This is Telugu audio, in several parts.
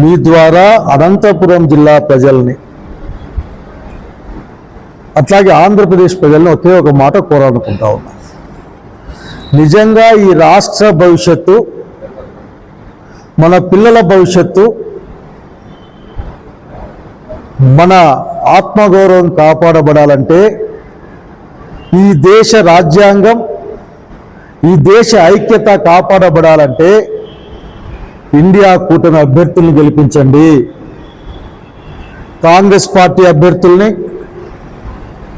మీ ద్వారా అనంతపురం జిల్లా ప్రజల్ని అట్లాగే ఆంధ్రప్రదేశ్ ప్రజల్ని ఒకే ఒక మాట కోరాలనుకుంటా ఉన్నా. నిజంగా ఈ రాష్ట్ర భవిష్యత్తు మన పిల్లల భవిష్యత్తు మన ఆత్మగౌరవం కాపాడబడాలంటే ఈ దేశ రాజ్యాంగం ఈ దేశ ఐక్యత కాపాడబడాలంటే ఇండియా కూటమి అభ్యర్థుల్ని గెలిపించండి. కాంగ్రెస్ పార్టీ అభ్యర్థుల్ని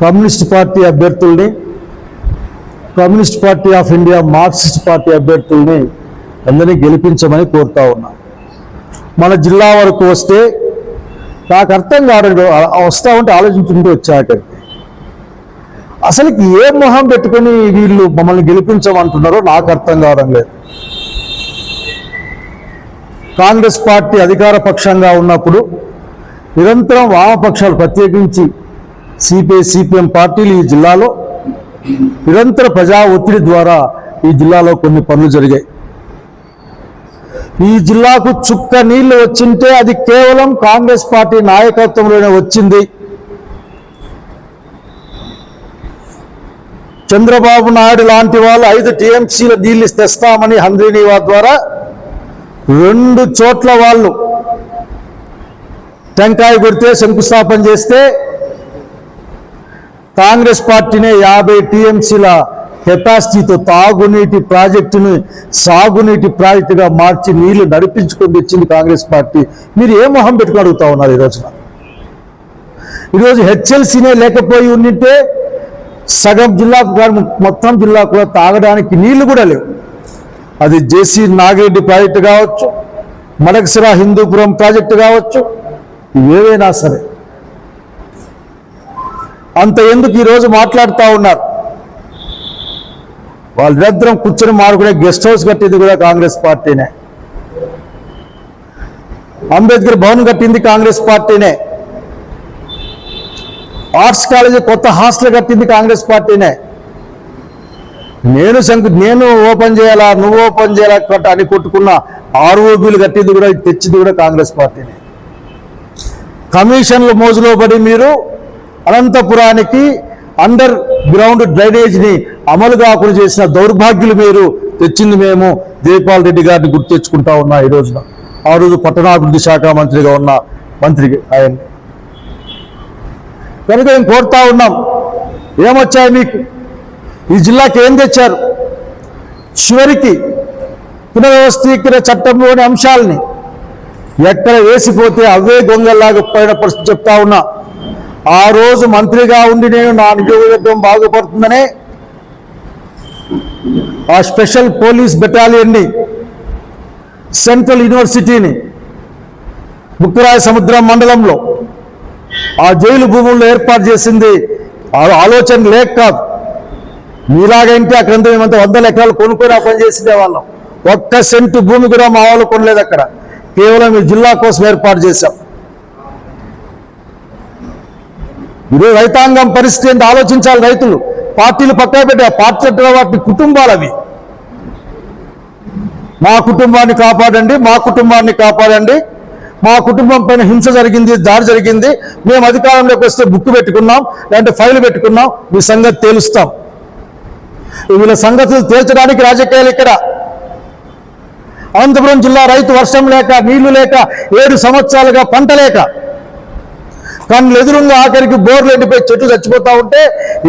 కమ్యూనిస్ట్ పార్టీ అభ్యర్థుల్ని Communist Party of India Marxist Party అభ్యర్థుల్ని అందరినీ గెలిపించమని కోరుతా ఉన్నా. మన జిల్లా వరకు వస్తే నాకు అర్థం కావడం వస్తా ఉంటే ఆలోచించుకుంటూ వచ్చాక అసలుకి ఏ మొహం పెట్టుకొని వీళ్ళు మమ్మల్ని గెలిపించమంటున్నారో నాకు అర్థం కావడం లేదు. కాంగ్రెస్ పార్టీ అధికార పక్షంగా ఉన్నప్పుడు నిరంతరం వామపక్షాలు ప్రత్యేకించి సిపిఐ సిపిఎం పార్టీలు ఈ జిల్లాలో నిరంతర ప్రజా ఒత్తిడి ద్వారా ఈ జిల్లాలో కొన్ని పనులు జరిగాయి. ఈ జిల్లాకు చుక్క నీళ్ళు వచ్చింటే అది కేవలం కాంగ్రెస్ పార్టీ నాయకత్వంలోనే వచ్చింది. చంద్రబాబు నాయుడు లాంటి వాళ్ళు ఐదు టీఎంసీల నీళ్ళు తెస్తామని హంద్రీనివా ద్వారా రెండు చోట్ల వాళ్ళు టెంకాయ కొడితే శంకుస్థాపన చేస్తే కాంగ్రెస్ పార్టీనే యాభై టీఎంసీల కెపాసిటీతో తాగునీటి ప్రాజెక్టుని సాగునీటి ప్రాజెక్టుగా మార్చి నీళ్ళు నడిపించుకొని తెచ్చింది కాంగ్రెస్ పార్టీ. మీరు ఏ మొహం పెట్టుకుని అడుగుతా ఉన్నారు ఈరోజున ఈరోజు హెచ్ఎల్సీనే లేకపోయి ఉండింటే సగం జిల్లాకు మొత్తం జిల్లాకు కూడా తాగడానికి నీళ్ళు కూడా లేవు. అది జేసీ నాగిరెడ్డి ప్రాజెక్టు కావచ్చు మడకసిరా హిందూపురం ప్రాజెక్టు కావచ్చు ఏవైనా సరే. అంత ఎందుకు ఈరోజు మాట్లాడుతూ ఉన్నారు? వాళ్ళు కూర్చొని మారుకునే గెస్ట్ హౌస్ కట్టింది కూడా కాంగ్రెస్ పార్టీనే. అంబేద్కర్ భవన్ కట్టింది కాంగ్రెస్ పార్టీనే. ఆర్ట్స్ కాలేజీ కొత్త హాస్టల్ కట్టింది కాంగ్రెస్ పార్టీనే. నేను శంకు నేను ఓపెన్ చేయాలా నువ్వు ఓపెన్ చేయాలా కట్ట అని కొట్టుకున్న ఆర్ఓబీలు కట్టింది కూడా తెచ్చింది కూడా కాంగ్రెస్ పార్టీని. కమిషన్ల మోజులో పడి మీరు అనంతపురానికి అండర్ గ్రౌండ్ డ్రైనేజ్ని అమలు కాకుండా చేసిన దౌర్భాగ్యులు మీరు తెచ్చింది మేము. జైపాల్ రెడ్డి గారిని గుర్తు తెచ్చుకుంటా ఉన్నా ఈ రోజున. ఆ రోజు పట్టణాభివృద్ధి శాఖ మంత్రిగా ఉన్న మంత్రికి ఆయన్ని. కనుక మేము కోరుతా ఉన్నాం. ఏమొచ్చాయి మీకు? ఈ జిల్లాకి ఏం తెచ్చారు? చివరికి పునర్వ్యవస్థీకరణ చట్టంలోని అంశాలని ఎక్కడ వేసిపోతే అవే గొంగల్లాగా పోయిన పరిస్థితి చెప్తా ఉన్నా. ఆ రోజు మంత్రిగా ఉండి నేను నా నియోజకవర్గం బాగుపడుతుందనే ఆ స్పెషల్ పోలీస్ బెటాలియన్ని సెంట్రల్ యూనివర్సిటీని ముక్కురాయ సముద్రం మండలంలో ఆ జైలు భూముల్లో ఏర్పాటు చేసింది. ఆలోచన లేక కాదు. మీలాగంటే అక్కడ మేమంతా వందల ఎకరాలు కొనుక్కొని ఆ పని చేసిందే వాళ్ళం. ఒక్క సెంటు భూమి కూడా మా వాళ్ళు కొనలేదు అక్కడ. కేవలం ఈ జిల్లా కోసం ఏర్పాటు చేశాం. ఈరోజు రైతాంగం పరిస్థితి ఏంటి ఆలోచించాలి రైతులు. పార్టీలు పక్కన పెట్టి ఆ పార్టీ వాటి కుటుంబాలు అవి. మా కుటుంబాన్ని కాపాడండి మా కుటుంబాన్ని కాపాడండి. మా కుటుంబం పైన హింస జరిగింది దాడి జరిగింది. మేము అధికారంలోకి వస్తే బుక్ పెట్టుకున్నాం లేదంటే ఫైల్ పెట్టుకున్నాం. మీ సంగతి తేలుస్తాం. వీళ్ళ సంగతులు తేల్చడానికి రాజకీయాలు ఇక్కడ. అనంతపురం జిల్లా రైతు వర్షం లేక నీళ్ళు లేక ఏడు సంవత్సరాలుగా పంట లేక. కళ్ళు ఎదురుగా ఆఖరికి బోర్లు ఎండిపోయి చెట్లు చచ్చిపోతా ఉంటే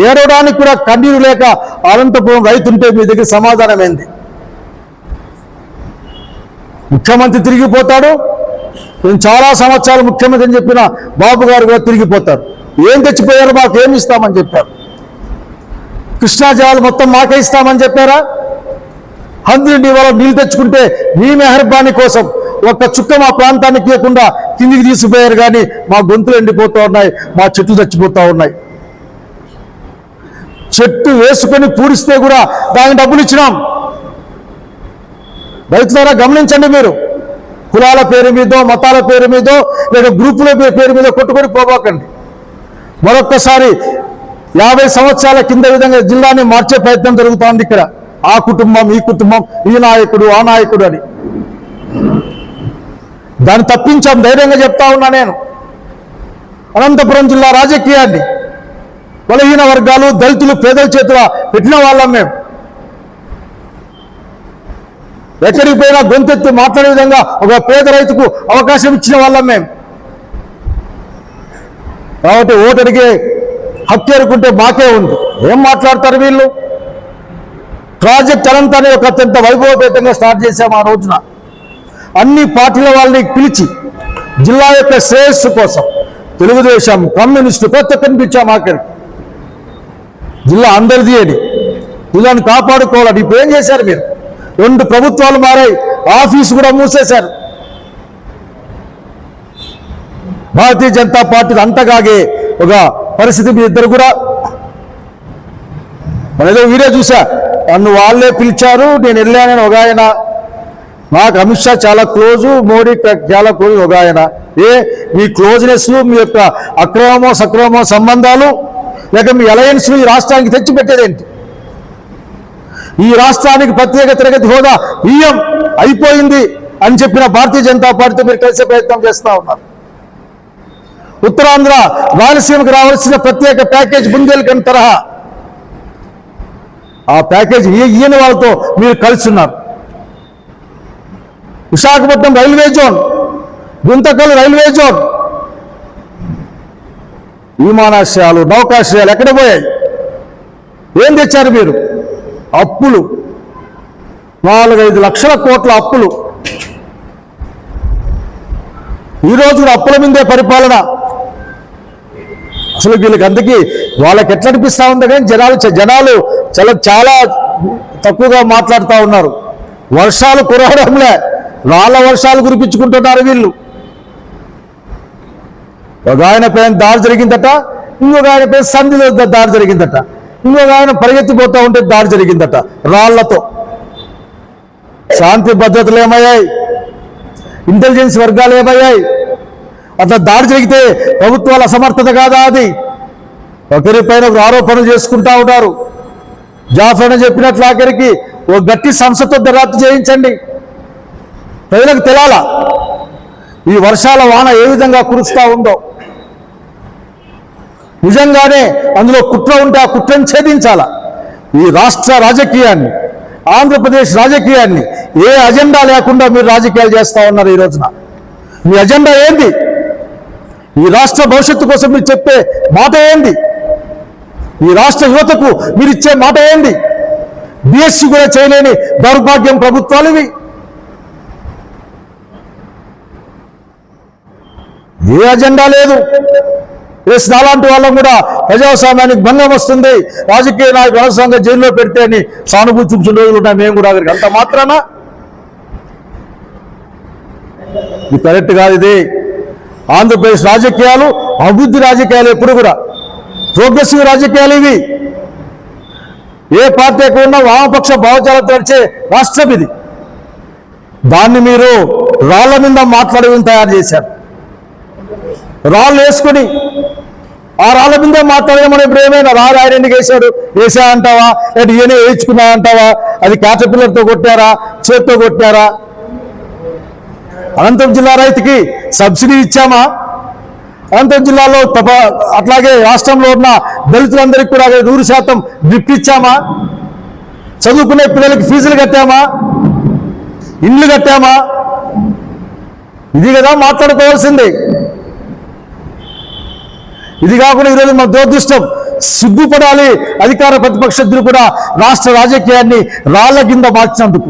ఏడవడానికి కూడా కన్నీరు లేక అనంతపురం రైతుంటే మీ దగ్గర సమాధానం ఏంది ముఖ్యమంత్రి తిరిగిపోతాడు. నేను చాలా సంవత్సరాలు ముఖ్యమంత్రి అని చెప్పిన బాబు గారు కూడా తిరిగిపోతారు. ఏం తెచ్చిపోయారు మాకు ఏమి ఇస్తామని చెప్పారు. కృష్ణా జలాలు మొత్తం మాకే ఇస్తామని చెప్పారా? హంద్రి వాళ్ళ నీళ్ళు తెచ్చుకుంటే మీ మెహర్బాని కోసం ఒక్క చుక్క మా ప్రాంతానికి ఇవ్వకుండా కిందికి తీసుకుపోయారు కానీ మా గొంతులు ఎండిపోతూ ఉన్నాయి మా చెట్లు చచ్చిపోతూ ఉన్నాయి. చెట్టు వేసుకొని పూడిస్తే కూడా దానికి డబ్బులు ఇచ్చినాం. రైతులారా గమనించండి మీరు. కులాల పేరు మీదో మతాల పేరు మీదో లేదా గ్రూపుల పేరు మీద కొట్టుకొని పోబోకండి. మరొక్కసారి యాభై సంవత్సరాల కింద విధంగా జిల్లాని మార్చే ప్రయత్నం జరుగుతోంది ఇక్కడ. ఆ కుటుంబం ఈ కుటుంబం ఈ నాయకుడు ఆ నాయకుడు అని. దాన్ని తప్పించాం ధైర్యంగా చెప్తా ఉన్నా నేను. అనంతపురం జిల్లా రాజకీయాన్ని బలహీన వర్గాలు దళితులు పేదల చేతుల పెట్టిన వాళ్ళం మేము. ఎక్కడికి పోయినా గొంతెత్తి మాట్లాడే విధంగా ఒక పేద రైతుకు అవకాశం ఇచ్చిన వాళ్ళం మేము. కాబట్టి ఓటడిగే హత్యరుకుంటే మాకే ఉంది. ఏం మాట్లాడతారు వీళ్ళు? ప్రాజెక్ట్ అనంతాన్ని ఒక అత్యంత వైభవపేతంగా స్టార్ట్ చేశాం ఆ రోజున. అన్ని పార్టీల వాళ్ళని పిలిచి జిల్లా యొక్క శ్రేయస్సు కోసం తెలుగుదేశం కమ్యూనిస్టు కొత్త కనిపించాం ఆఖరి జిల్లా అందరిది అని. జిల్లాను కాపాడుకోవాలని ఇప్పుడు ఏం చేశారు మీరు? రెండు ప్రభుత్వాలు మారాయి ఆఫీసు కూడా మూసేశారు. భారతీయ జనతా పార్టీ అంతగాగే ఒక పరిస్థితి మీ ఇద్దరు కూడా. మన ఏదో వీడియో చూసా. నన్ను వాళ్ళే పిలిచారు నేను వెళ్ళానని ఒక ఆయన. నాకు అమిత్ షా చాలా క్లోజు మోడీ చాలా క్లోజ్ ఒక ఆయన. ఏ మీ క్లోజ్నెస్ మీ యొక్క అక్రమమో సక్రమో సంబంధాలు లేక మీ అలయన్స్ ఈ రాష్ట్రానికి తెచ్చిపెట్టేదేంటి ఈ రాష్ట్రానికి ప్రత్యేక తరగతి హోదా ఇయ్యం అయిపోయింది అని చెప్పిన భారతీయ జనతా పార్టీతో మీరు కలిసే ప్రయత్నం చేస్తూ ఉన్నారు. ఉత్తరాంధ్ర రాయలసీమకు రావాల్సిన ప్రత్యేక ప్యాకేజ్ బుందేల్ఖండ్ తరహా. ఆ ప్యాకేజ్ ఈయన వాళ్ళతో మీరు కలిసి Visakhapatnam railway zone Guntakal railway zone. విమానాశ్రయాలు నౌకాశ్రయాలు ఎక్కడ పోయాయి? ఏం తెచ్చారు మీరు? అప్పులు. నాలుగైదు లక్షల కోట్ల అప్పులు. ఈరోజు అప్పుల మీదే పరిపాలన. అసలు వీళ్ళకి అందుకే వాళ్ళకి ఎట్లా అనిపిస్తూ ఉంది కానీ జనాలు జనాలు చాలా చాలా తక్కువగా మాట్లాడుతూ ఉన్నారు. వర్షాలు కురవడంలే. రాళ్ళ వర్షాలు కురిపించుకుంటున్నారు వీళ్ళు. ఒక ఆయన పైన దారి జరిగిందట ఇంకొక ఆయన పైన సంధి దారి జరిగిందట. ఇంకొక ఆయన పరిగెత్తిపోతూ ఉంటే దారి జరిగిందట రాళ్ళతో శాంతి భద్రతలు ఏమయ్యాయి? ఇంటెలిజెన్స్ వర్గాలు ఏమయ్యాయి? అట్లా దాడి జరిగితే ప్రభుత్వాల అసమర్థత కాదా అది? ఒకరిపైన ఒకరు ఆరోపణలు చేసుకుంటా ఉన్నారు. జాఫర్ అని చెప్పినట్లు ఆఖరికి ఓ గట్టి సంస్థతో దర్యాప్తు చేయించండి. ప్రజలకు తెలాలా ఈ వర్షాల వాన ఏ విధంగా కురుస్తా ఉందో. నిజంగానే అందులో కుట్ర ఉంటే ఆ కుట్రను ఛేదించాల? ఈ రాష్ట్ర రాజకీయాన్ని ఆంధ్రప్రదేశ్ రాజకీయాన్ని ఏ అజెండా లేకుండా మీరు రాజకీయాలు చేస్తా ఉన్నారు ఈ రోజున? మీ అజెండా ఏంది? ఈ రాష్ట్ర భవిష్యత్తు కోసం మీరు చెప్పే మాట ఏంది? ఈ రాష్ట్ర యువతకు మీరు ఇచ్చే మాట ఏంది? బిఎస్సి కూడా చేయలేని దౌర్భాగ్యం ప్రభుత్వాలు ఇవి. ఏ అజెండా లేదు. ఎస్ నాలాంటి వాళ్ళం కూడా ప్రజాస్వామ్యానికి భంగం వస్తుంది. రాజకీయ నాయకులు అనవసరంగా జైల్లో పెడితే అని సానుభూతి చూపించిన రోజులు ఉన్నాయి. మేము కూడా అక్కడికి అంత మాత్రాన? ఇది కరెక్ట్ కాదు ఇది. ఆంధ్రప్రదేశ్ రాజకీయాలు అభివృద్ధి రాజకీయాలు ఎప్పుడు కూడా. ప్రోగ్రెసివ్ రాజకీయాలు ఇవి. ఏ పార్టీ కూడా వామపక్ష భావజాలతో నడిచే రాష్ట్రం ఇది. దాన్ని మీరు రాళ్ళ మీద మాట్లాడే తయారు చేశారు. రాళ్ళు వేసుకుని ఆ రాళ్ళ మీద మాట్లాడేమని ఇప్పుడు ఏమైనా రాళ్ళు ఆయన ఎందుకు వేశాడు? వేసా అంటావా లేదా ఈయన వేయించుకున్నా అంటావా అది క్యాటర్పిల్లర్తో కొట్టారా? చేత్తో కొట్టారా? అనంతపురం జిల్లా రైతుకి సబ్సిడీ ఇచ్చామా? అనంతపురం జిల్లాలో తప అట్లాగే రాష్ట్రంలో ఉన్న దళితులందరికీ కూడా నూరు శాతం డ్రిప్ ఇచ్చామా? చదువుకునే పిల్లలకి ఫీజులు కట్టామా? ఇండ్లు కట్టామా? ఇది కదా మాట్లాడుకోవాల్సింది. ఇది కాకుండా ఈరోజు మన దురదృష్టం సిగ్గుపడాలి అధికార ప్రతిపక్షులు కూడా రాష్ట్ర రాజకీయాన్ని రాళ్ళ కింద మార్చినందుకు.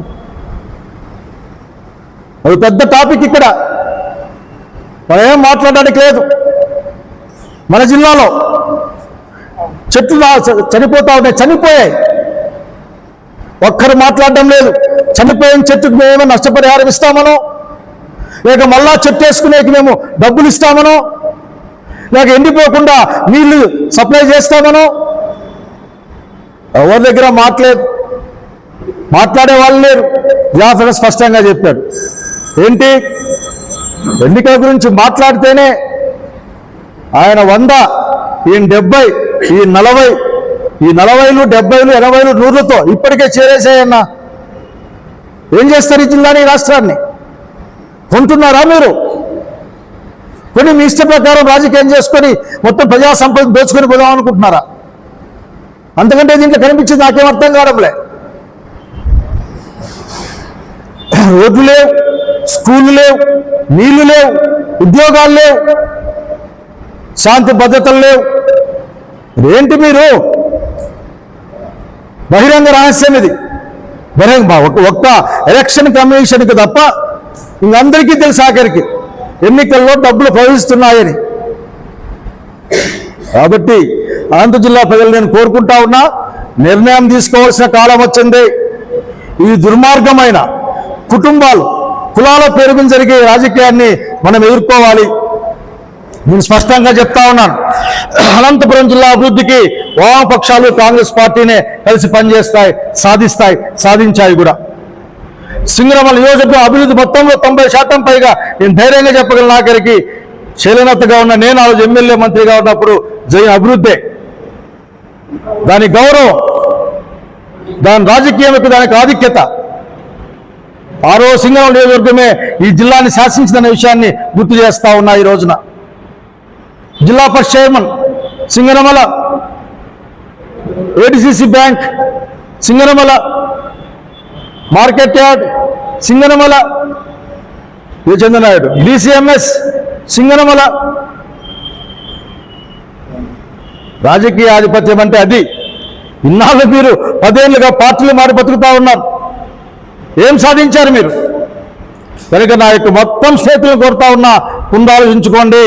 అది పెద్ద టాపిక్ ఇక్కడ. మనం ఏం మాట్లాడడానికి లేదు. మన జిల్లాలో చెట్లు చనిపోతా ఉన్నాయి చనిపోయాయి. ఒక్కరు మాట్లాడడం లేదు. చనిపోయిన చెట్టుకు మేము నష్టపరిహారం ఇస్తామనో? లేక మళ్ళా చెట్టు వేసుకునేకి మేము డబ్బులు ఇస్తామనో? లేక ఎండిపోకుండా నీళ్ళు సప్లై చేస్తామనో? ఎవరి దగ్గర మాట్లేదు మాట్లాడే వాళ్ళు లేరు. జాఫర్ స్పష్టంగా చెప్పాడు. ఏంటి? ఎన్నికల గురించి మాట్లాడితేనే ఆయన వంద ఈయన డెబ్బై ఈ నలభై ఈ నలభైలు డెబ్బైలు ఎనభైలు నూరులతో ఇప్పటికే చేరేసాయన్న ఏం చేస్తారు ఈ జిల్లాని ఈ రాష్ట్రాన్ని? కొంటున్నారా మీరు? కొన్ని మీ ఇష్ట ప్రకారం రాజకీయం చేసుకొని మొత్తం ప్రజా సంపద దోచుకొని పోదాం అనుకుంటున్నారా? అంతకంటే దీంట్లో కనిపించింది నాకేం అర్థం కావడంలే. ఓట్లు లేవు. స్కూళ్ళు లేవు నీళ్ళు లేవు ఉద్యోగాలు లేవు శాంతి భద్రతలు లేవు. ఏంటి మీరు? బహిరంగ రహస్యం ఇది. బహిరంగ ఒక్క- ఒక్క ఎలక్షన్ కమిషన్కి తప్ప ఇంకందరికీ తెలుసు ఆఖరికి ఎన్నికల్లో డబ్బులు ప్రవహిస్తున్నాయని. కాబట్టి అనంత జిల్లా ప్రజలు నేను కోరుకుంటా ఉన్నా నిర్ణయం తీసుకోవాల్సిన కాలం వచ్చింది. ఈ దుర్మార్గమైన కుటుంబాలు కులాల పేరు మీద జరిగే రాజకీయాన్ని మనం ఎదుర్కోవాలి. నేను స్పష్టంగా చెప్తా ఉన్నాను. అనంతపురం జిల్లా అభివృద్ధికి వామపక్షాలు కాంగ్రెస్ పార్టీనే కలిసి పనిచేస్తాయి సాధిస్తాయి సాధించాయి కూడా. సింగరమల నియోజకవర్గం అభివృద్ధి మొత్తంలో తొంభై శాతం పైగా నేను ధైర్యంగా చెప్పగలను నాకరికి శైలనతగా ఉన్న నేను ఆ రోజు ఎమ్మెల్యే మంత్రిగా ఉన్నప్పుడు జరిగిన అభివృద్ధే. దాని గౌరవం దాని రాజకీయం యొక్క దానికి ఆధిక్యత. ఆరో రోజు నియోజకవర్గమే ఈ జిల్లాని శాసించిన విషయాన్ని గుర్తు చేస్తా ఉన్నా ఈ రోజున. జిల్లా first chairman Singanamala ADCC bank Singanamala market yard Singanamala Chandranaidu DCMS Singanamala రాజకీయ ఆధిపత్యం అంటే అది. ఇన్నాళ్ళు మీరు పదేళ్ళుగా పార్టీలు మారి బతుకుతా ఉన్నారు. ఏం సాధించారు మీరు? కనుక నా యొక్క మొత్తం చేతులను కోరుతా ఉన్నా పునరాలోచించుకోండి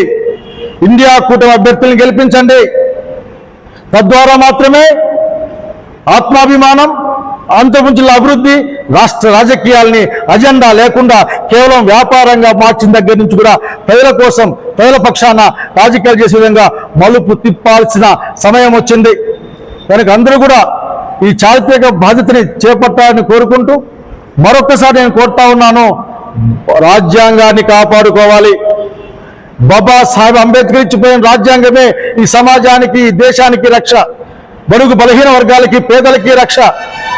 ఇండియా కూటమి అభ్యర్థులను గెలిపించండి. తద్వారా మాత్రమే ఆత్మాభిమానం ఆంధ్రప్రదేశ్ అభివృద్ధి రాష్ట్ర రాజకీయాల్ని అజెండా లేకుండా కేవలం వ్యాపారంగా మార్చిన దగ్గర నుంచి కూడా ప్రజల కోసం ప్రజల పక్షాన రాజకీయాలు చేసే విధంగా మలుపు తిప్పాల్సిన సమయం వచ్చింది. కనుక అందరూ కూడా ఈ చారిత్రక బాధ్యతని చేపట్టాలని కోరుకుంటూ మరొకసారి నేను కోరుతా ఉన్నాను రాజ్యాంగాన్ని కాపాడుకోవాలి. బాబా సాహెబ్ అంబేద్కర్ ఇచ్చిపోయిన రాజ్యాంగమే ఈ సమాజానికి ఈ దేశానికి రక్ష. బడుగు బలహీన వర్గాలకి పేదలకి రక్ష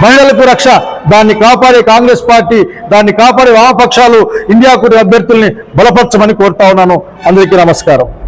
మహిళలకు రక్ష. దాన్ని కాపాడే కాంగ్రెస్ పార్టీ దాన్ని కాపాడే వామపక్షాలు ఇండియా కూటమి అభ్యర్థుల్ని బలపరచమని కోరుతా ఉన్నాను. అందరికీ నమస్కారం.